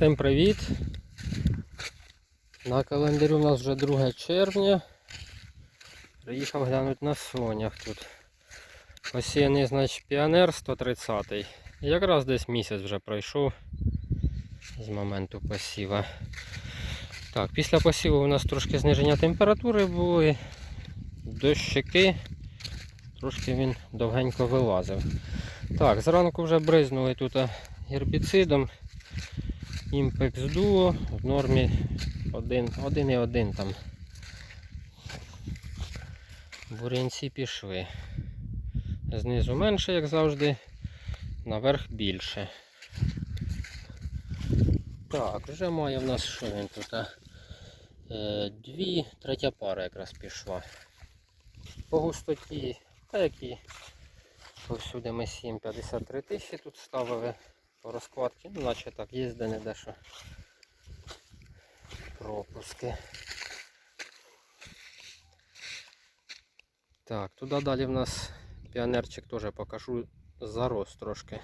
Всім привіт! На календарю у нас вже 2 червня. Приїхав глянути на сонях тут. Посіяний, значить, піонер 130 Якраз десь місяць вже пройшов з моменту посіва. Так, після посіву у нас трошки зниження температури були, дощики, трошки він довгенько вилазив. Так, зранку вже бризнули тут гербіцидом. Імпекс Duo в нормі 1,1 там. Бурянці пішли. Знизу менше, як завжди, наверх більше. Так, вже має в нас що він тут? Е, Дві, третя пара якраз пішла. По густоті, та які повсюди ми 7,53 тисячі тут ставили по розкладці, ну наче так, є де не де пропуски. Так, туди далі в нас піонерчик теж покажу зарос трошки.